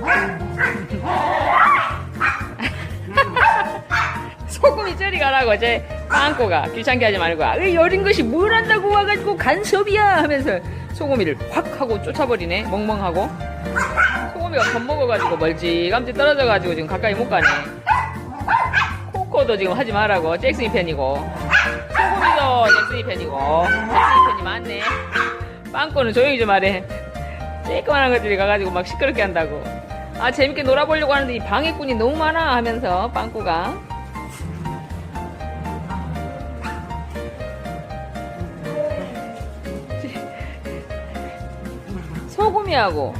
소금이 저리 가라고 제 빵꼬가. 귀찮게 하지 말고. 아, 왜 여린 것이 뭘 한다고 와가지고 간섭이야 하면서 소금이를 확 하고 쫓아버리네. 멍멍하고. 소금이가 겁먹어가지고 멀찌감치 떨어져가지고 지금 가까이 못 가네. 코코도 지금 하지 말라고. 잭슨이 팬이고. 소금이도 잭슨이 팬이고. 잭슨이 팬이 많네. 빵꼬는 조용히 좀 하래. 쬐끄만한 것들이 가가지고 막 시끄럽게 한다고. 아 재밌게 놀아보려고 하는데 이 방해꾼이 너무 많아 하면서 빵꾸가 소금이하고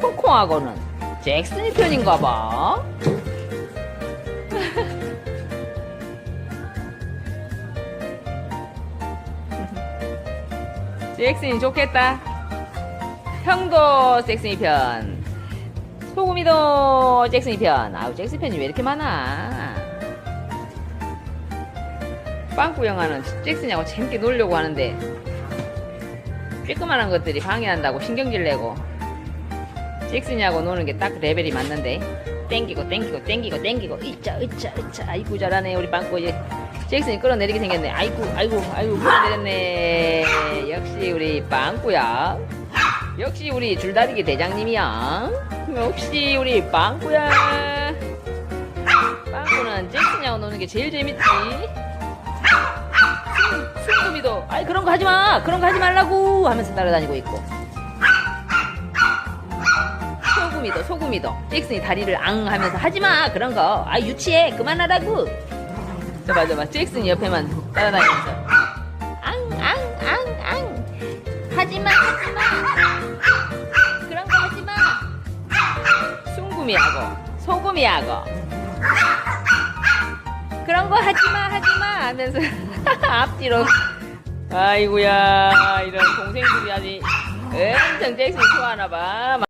콩콩하고는 잭슨이 편인가 봐. 잭슨이 좋겠다. 형도 잭슨이 편. 소금이도 잭슨이 편. 아우, 잭슨 편이 왜 이렇게 많아? 빵꾸 영화는 잭슨이하고 재밌게 놀려고 하는데, 쬐끄만한 것들이 방해한다고 신경질 내고, 잭슨이하고 노는 게 딱 레벨이 맞는데, 땡기고, 땡기고, 땡기고, 땡기고, 으짜, 으짜, 으짜, 아이고, 잘하네, 우리 빵꾸. 이제 잭슨이 끌어내리게 생겼네. 아이고, 아이고, 아이고, 끌어내렸네. 역시 우리 빵꾸야. 역시 우리 줄다리기 대장님이야. 역시 우리 빵꾸야. 빵꾸는 잭슨이하고 노는 게 제일 재밌지. 순금이도 아이 그런 거 하지 마. 그런 거 하지 말라고 하면서 따라다니고 있고. 소금이도 소금이도 잭슨이 다리를 앙 하면서 하지 마. 그런 거. 아 유치해. 그만하라고. 저봐 저봐 잭슨이 옆에만 따라다니면서 앙 앙 앙 앙 하지 마 하지 마 숭구미하고. 소금이하고. 그런 거 하지마 하지마 하면서 앞뒤로. 아이고야 이런 동생들이 아직 엄청 잭슨 좋아하나 봐